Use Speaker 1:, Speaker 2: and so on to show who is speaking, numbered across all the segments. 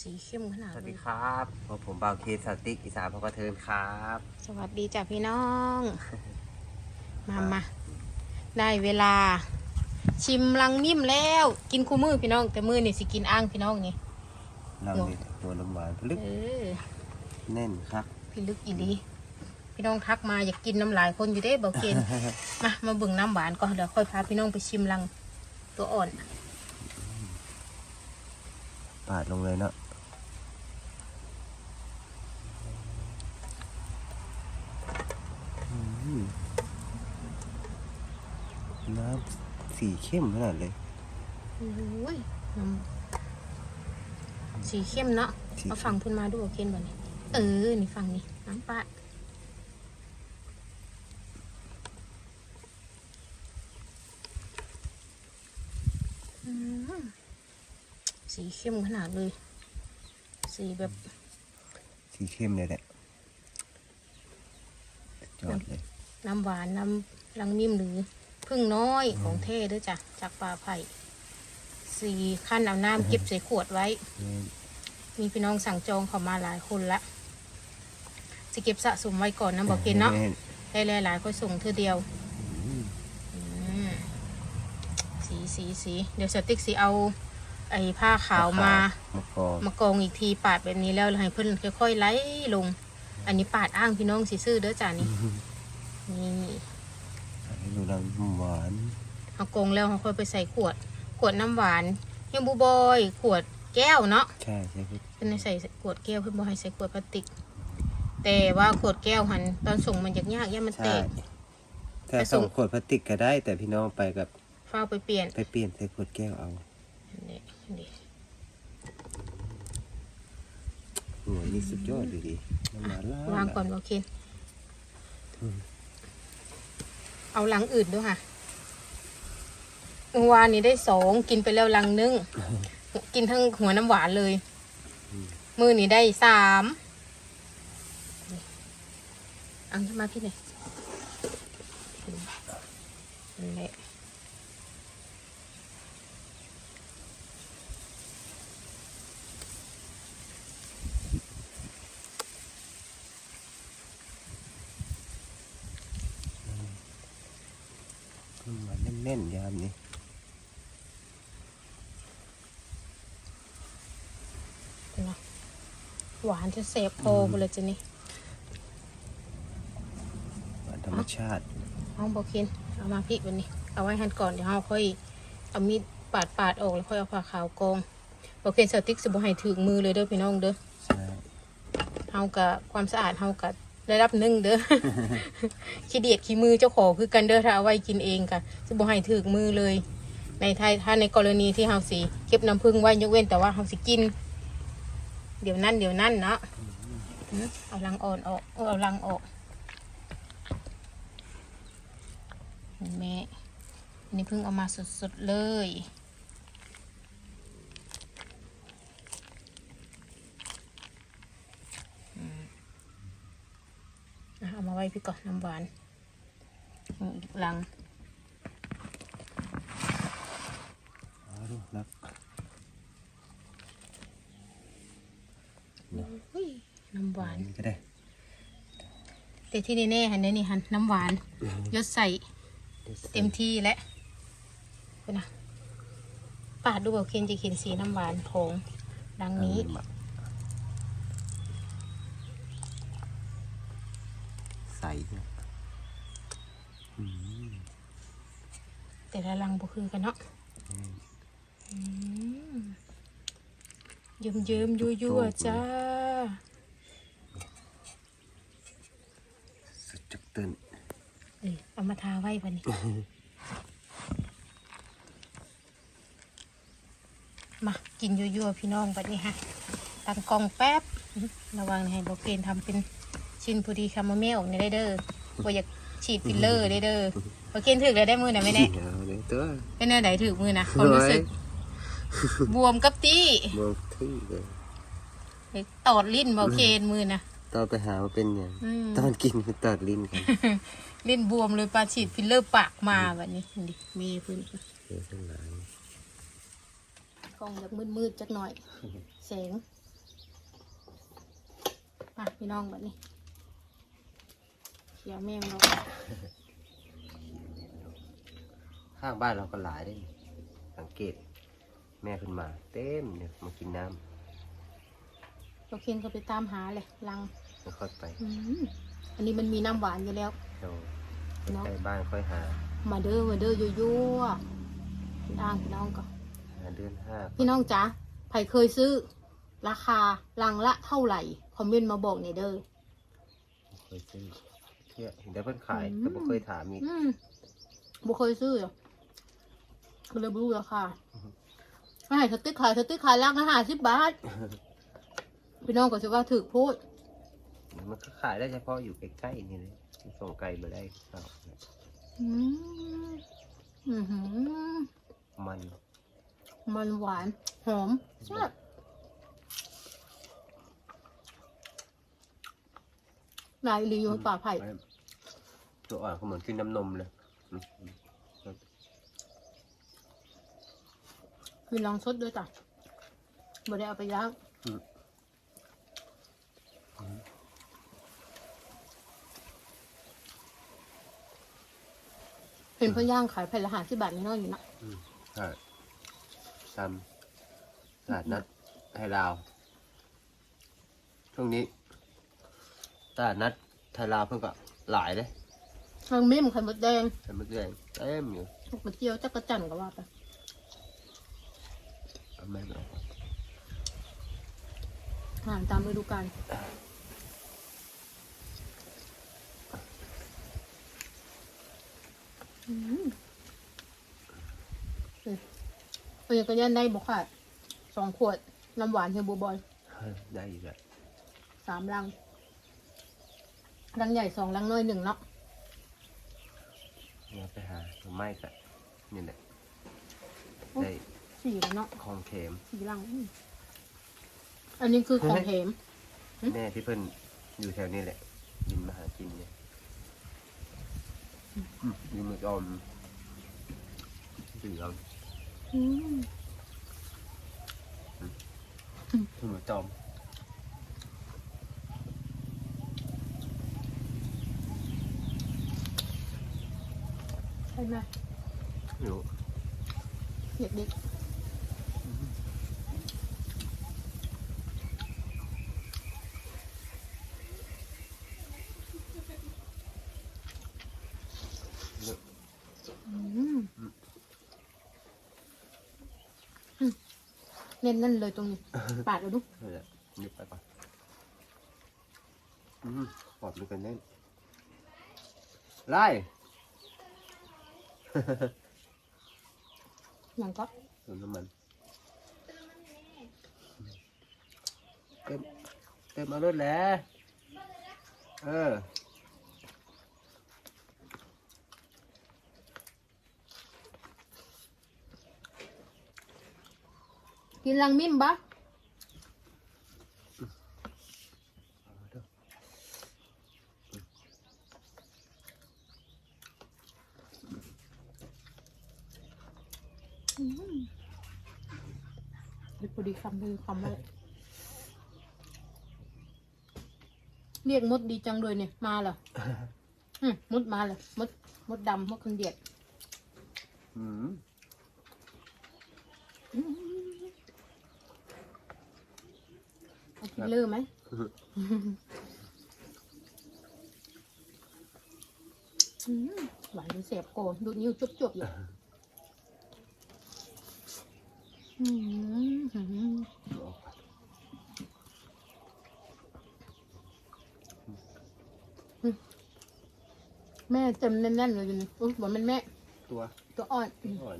Speaker 1: สีเข้มขนาด
Speaker 2: สวัส
Speaker 1: เล
Speaker 2: ดี
Speaker 1: ย
Speaker 2: ครับพบผมบ่าวเคสสติกอีสานพอกระเทินครับ
Speaker 1: สวัสดีจ้ะพี่น้อง มามาได้เวลา ชิมลังนิ่มแล้ว กินคู่มือพี่น้อง แต่มือนี่สิกินอ่างพี่น้องนี่
Speaker 2: เราเนี่ยตัวน้ำหวานพลึก
Speaker 1: เออ
Speaker 2: แน่นครับ
Speaker 1: พี่ลึกอีดีพี่น้องทักมาอยากกินน้ำลายคนอยู่เด้เบาเกน มามาเบิ่งน้ำหวานก่อนเดี๋ยวค่อยพาพี่น้องไปชิมลังตัวอ่อน
Speaker 2: ปาดลงเลยเนาะอืมน้ำ สีเข้มขนาดเลย
Speaker 1: โอ้ยน้ำสีเข้มเนาะ
Speaker 2: สี
Speaker 1: เอาฝั่งขึ้นมาดูโอเคบ่เนี่ยเออ นี่ฝั่งนี้น้ำปลาอืมสีเข้มขนาดเลย สีแบบ
Speaker 2: สีเข้มเลยแหละสุดยอดเลย
Speaker 1: น้ำหวานน้ำลังนิ่มหรือ พึ่งน้อยของเท่ด้วยจ้ะจากป่าไผ่สีขั้นเอาน้ำเก็บใส่ขวดไว้
Speaker 2: แน่น
Speaker 1: มีพี่น้องสั่งจองเข้ามาหลายคนละจะเก็บสะสมไว้ก่อนนะบอกเกนเนาะ
Speaker 2: แได้
Speaker 1: หลายๆค่อยส่งเธอเดียว
Speaker 2: อืม
Speaker 1: อืมสีสีสีเดี๋ยวสติ๊กสีเอา ไอ้ผ้าขาวมา
Speaker 2: มะกอก
Speaker 1: มากองอีกทีปาดแบบนี้แล้วให้เพิ่นค่อยๆไหลลง อันนี้ปาดอ้างพี่น้องสีซื่อเด้อจ้านี่นี่
Speaker 2: ให้ ดูน้ำหวาน
Speaker 1: เอากองแล้วเขาค่อยไปใส่ขวด ขวดน้ำหวานเฮียบูบอยขวดแก้วเนาะ
Speaker 2: ใช่ใช่ครับ
Speaker 1: เพิ่นให้ใส่ขวดแก้วเพิ่นบ่ให้ใส่ขวดพลาสติก แต่ว่าขวดแก้วหันตอนส่งมันยากยากๆย่ามันแต
Speaker 2: ใช่
Speaker 1: ก
Speaker 2: ถ้า
Speaker 1: ไปส่
Speaker 2: ส่
Speaker 1: ง
Speaker 2: งขวดพลาสติกก็ได้ แต่พี่น้องไปกับ
Speaker 1: เฝ้าไปเปลี่ยน
Speaker 2: ไปเปลี่ยนใส่ขวดแก้วเอา
Speaker 1: นี่นี่
Speaker 2: หัวนี่สุดยอดเลยดิน้ำหวานล่
Speaker 1: วางก่อนโอเค เอาลังอื่นด้วยค่ะเมื่อวานนี้ได้สองกินไปแล้วลังนึง กินทั้งหัวน้ำหวานเลย มือนี้ได้สามอังขึ้นมาพี่เลยนั่นแหละ
Speaker 2: น้ำหวานแน่นๆยามนี้
Speaker 1: เนาะหวานจะเสพโพไปเลยจ้ะนี่
Speaker 2: หวานธรรมชาติ
Speaker 1: ห้องบอกคิน เอามาพี่วันนี้ เอาไว้หันก่อนเดี๋ยวเราค่อยเอามีดปาดปาดออกแล้วค่อยเอาผ้าขาวกองบอกคินสติ๊กสิบให้ถึงมือเลยเด้อพี่น้องเด้อ
Speaker 2: ใช่
Speaker 1: เฮากับความสะอาดเฮากั บได้รับหนึ่งเด้อ ขี้เดียดขี้มือเจ้าของคือกันเด้อถ้าเอาไว้กินเองกะสิบ่ให้ถึงมือเลย ในไทยถ้าในกรณีที่เฮาสิเก็บน้ำผึ้งไว้ยกเว้นแต่ว่าเฮาสิกิน เดี๋ยวนั่นเดี๋ยวนั่นเนาะอืมเอาลังอ่อนออกเออเอาลังออกแม่อันนี้เพิ่งเอามาสดๆเลยอะเอามาไว้ พี่ก่อนน้ำหวานอืมอีกลัง
Speaker 2: เอาดูนัก
Speaker 1: อุ้ยน้ำหวาน
Speaker 2: นี่ก็ได้
Speaker 1: แต่ที่แน่ๆหันเด้นี่หันน้ำหวานยศใส่เต็มที่แล้วคุณนะปาดดูแบบเคนจะเขียนสีน้ำหวานของดังนี้
Speaker 2: ใส่เนี่ยอืม
Speaker 1: แต่ละลังบ่คือกันเนาะเยิ้มเยิ้มๆยั่วยั่วๆจ้า
Speaker 2: สุดจักเต้น
Speaker 1: เออเอามาทาไว้บันนี้ มากินยั่วยั่วๆพี่น้องบัดนี้ฮะตั้งกล้องแป๊บ ระวังให้บอกเคนทำเป็น ชิ้นพอดีคาโมเมลนี่ได้เด้อบ่อยากฉีดฟิลเลอร์ได้เด้อบอกเคนถึกเลยได้มือนะไม่แน่
Speaker 2: เอาเลยตัว
Speaker 1: เป็นเนื้อไหนถือมือนะความรู้สึกบวมกับตี้
Speaker 2: มองทึ่งเลย
Speaker 1: เด็กตอดลิ้นบอกเคนมือนะ
Speaker 2: ตอนไปหาว่าเป็นอย่าง
Speaker 1: อืม
Speaker 2: ตอนกินมันตัดลิ้นกัน
Speaker 1: ลิ้นบวมเลยปลาฉีดฟิลเลอร์ปากมาแบบนี้ดิมีพื้น
Speaker 2: เยอะทั้งหลาย
Speaker 1: กล้องอยากมืดๆจักหน่อยแสงอะพี่น้องแบบนี้ เขียวแมงเรา
Speaker 2: ข้างบ้านเราก็หลายได้นี่สังเกต แม่ขึ้นมา เต็มเนี่ยมากินน้
Speaker 1: เราเคียนก็ไปตามหาเลยลังำ
Speaker 2: แล้วค่อยไป
Speaker 1: อืมอันนี้มันมีน้ำหวานอยู่แล้ว
Speaker 2: เรา
Speaker 1: เนาะ
Speaker 2: ใกล้บ้านค่อยหา
Speaker 1: มาเด้อมาเด้อยั่วๆพี่น้องพี่น้องก็
Speaker 2: หาเดือนห้า
Speaker 1: พี่น้องจ๋าไผเคยซื้อ ราคาลังละเท่าไหร่ คอมเมนต์มาบอกหน่อยเด้อ
Speaker 2: เคยซื้อ เที่ยเห็นแต่เพิ่นขาย
Speaker 1: อืม
Speaker 2: แต่บ่เคยถามอีก
Speaker 1: อืมบ่เคยซื้อหรอก็เลยบ่รู้ราคาไม่ให้สติ๊กขายสติ๊กขายลังละห้าสิบบาท พี่น้องก็จะว่าถือพูด
Speaker 2: มันก็ขายได้เฉพาะอยู่ใกล้ๆนี่เลยส่งไกลมาได้ครับ
Speaker 1: อืมอือหือ
Speaker 2: มัน
Speaker 1: มันหวาน หอมแซ่บนายรีอยู่ป่าไผ่
Speaker 2: ตัวอ่อนก็เหมือนกินน้ำนมเลยอืมอืม
Speaker 1: คือลองสดด้วยจ้ะบ่ได้เอาไปย่าง
Speaker 2: อืม
Speaker 1: เห็นเพื่อย่างขายแผ่นละห้าสิบบาทนี่น้อยอยู่นะ
Speaker 2: อืมใช่ตามตลาดนัดไทยลาว ช่วงนี้ตลาดนัดไทยลาวเพิ่งก็หลายเลย
Speaker 1: ทางมิ้มไข่มดแดง
Speaker 2: แต่มะเขือเต็มอยู่
Speaker 1: ลูกมะเจียวจักระจันก็ว่าไป
Speaker 2: เอาไม่เอา
Speaker 1: อาหารตามฤดูกาลอืมเออเออก็ยันได้บอกค่ะสองขวดน้ำหวานเฮลบูบอย
Speaker 2: ได้อยู่แหละ
Speaker 1: สามลัง ลังใหญ่สองลังน้อยหนึ่งเนาะ
Speaker 2: เนี่ย ไปหาหน่อไม้กันนี่แหละได้
Speaker 1: สี่แล้วเนาะ
Speaker 2: ของเข็ม
Speaker 1: สี่ลังอืมอันนี้คือของเหม หึ
Speaker 2: แม่ที่เพิ่นอยู่แถวนี้แหละยินมาหากินเนี่ยอืมยินมาจอมเหลือง
Speaker 1: อืม
Speaker 2: ยินมาจอม
Speaker 1: ใช่ไหม
Speaker 2: อยู่
Speaker 1: เด็กเด็กอืมอืมเน้นนั่นเลยตรงนี้ ปาดเอาดู
Speaker 2: นี่แหละนึกไปก่อนอืมปอบด้วยกันแน่นไล่
Speaker 1: อย่างก็
Speaker 2: เติมน้ำมันเต็มเต็มเอารถแหล้วเออ
Speaker 1: กินลังมิ่มปะ
Speaker 2: เอา
Speaker 1: เดี๋ยวพอดีคำเลยคำเลยเรียกมดดีจังเลยเนี่ยมาเหรออืมมดมาเลยมดมดดำมดคนเดียด
Speaker 2: อืม
Speaker 1: เอาคิดเลอร์ไหมอืมหวานจนเสียบโกนดูดนิ้วจุบๆอยู่อืมหืม
Speaker 2: เอาไป
Speaker 1: แม่เต็มแน่นๆเลยอยู่นี่อุ้ยบอกมันแม่
Speaker 2: ตัว
Speaker 1: ตัวอ่อนอืม
Speaker 2: อ่อน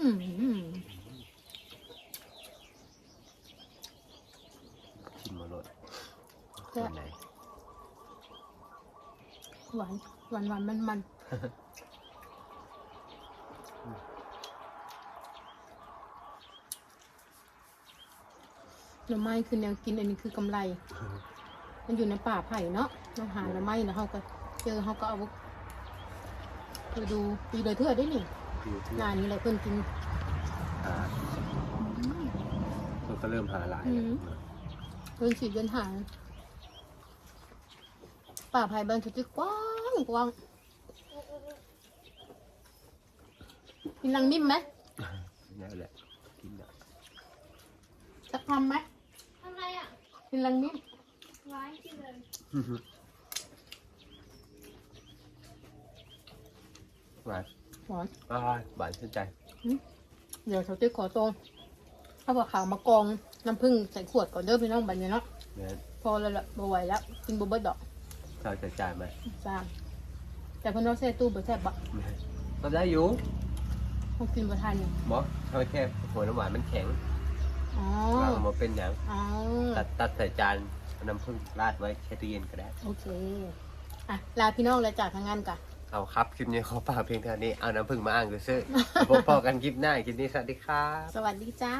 Speaker 1: อืม
Speaker 2: ชิมมาเลย
Speaker 1: แซ่บ
Speaker 2: ไหน
Speaker 1: หวานหวานหวานมันมันหน่อไม้คือแนวกินอันนี้คือกำไร มันอยู่ในป่าไผ่เนาะเราหาหน่อไม้นะเขาก็เจอเขาก็เอาไปดูปีเลยเทื่อได้นี่
Speaker 2: อยู่ที่
Speaker 1: งานนี้แหละเพื่อนกิน
Speaker 2: หามันก็เริ่มหาหลาย
Speaker 1: อื
Speaker 2: แล้ว
Speaker 1: มเดินสีเดินหางป่าไผ่บ้านสุดที่กว้าง กว้างกินลังนิ่มไหม
Speaker 2: นี่แหละกินอะ
Speaker 1: สักทำไหม
Speaker 3: ทำไรอะ
Speaker 1: กินลังนิ่ม
Speaker 3: ไว้ที่เลย
Speaker 2: หวาน
Speaker 1: หวาน
Speaker 2: อ่าหวานชื่นใจ
Speaker 1: เดี๋ยวเขาติ๊กขอตรงถ้าว่าขาวมากองน้ำผึ้งใส่ขวดก่อนเด้อพี่น้องบันนี้เนาะ
Speaker 2: เนี่ย
Speaker 1: พอแล้วละบ่ไหวแล้ว กินบ่เบิดดอก
Speaker 2: เราจะจ่ายไหม
Speaker 1: สร้าง แต่เพิ่นว่าใส่ตู้บ่แซ่บบ่
Speaker 2: ก็ได้อยู่
Speaker 1: ต้องกินบ่ทันอยู่
Speaker 2: หมอทำแค่หัวน้ำหวานมันแข็ง
Speaker 1: อ๋อ
Speaker 2: วางมาเป็นอย่าง
Speaker 1: อ๋อ
Speaker 2: ตัดตัดใส่จานเอาน้ำผึ้งราดไว้แช่ตู้เย็นก็ได้
Speaker 1: โอเคอะลาพี่น้องแล้วจากทางงานกัน
Speaker 2: เอาครับ คลิปนี้ขอฝากเพียงเท่านี้เอาน้ำผึ้งมาอ่างดูซื้อพบพอกันคลิปหน้าคลิปนี้สวัสดีครับ
Speaker 1: สวัสดีจ้า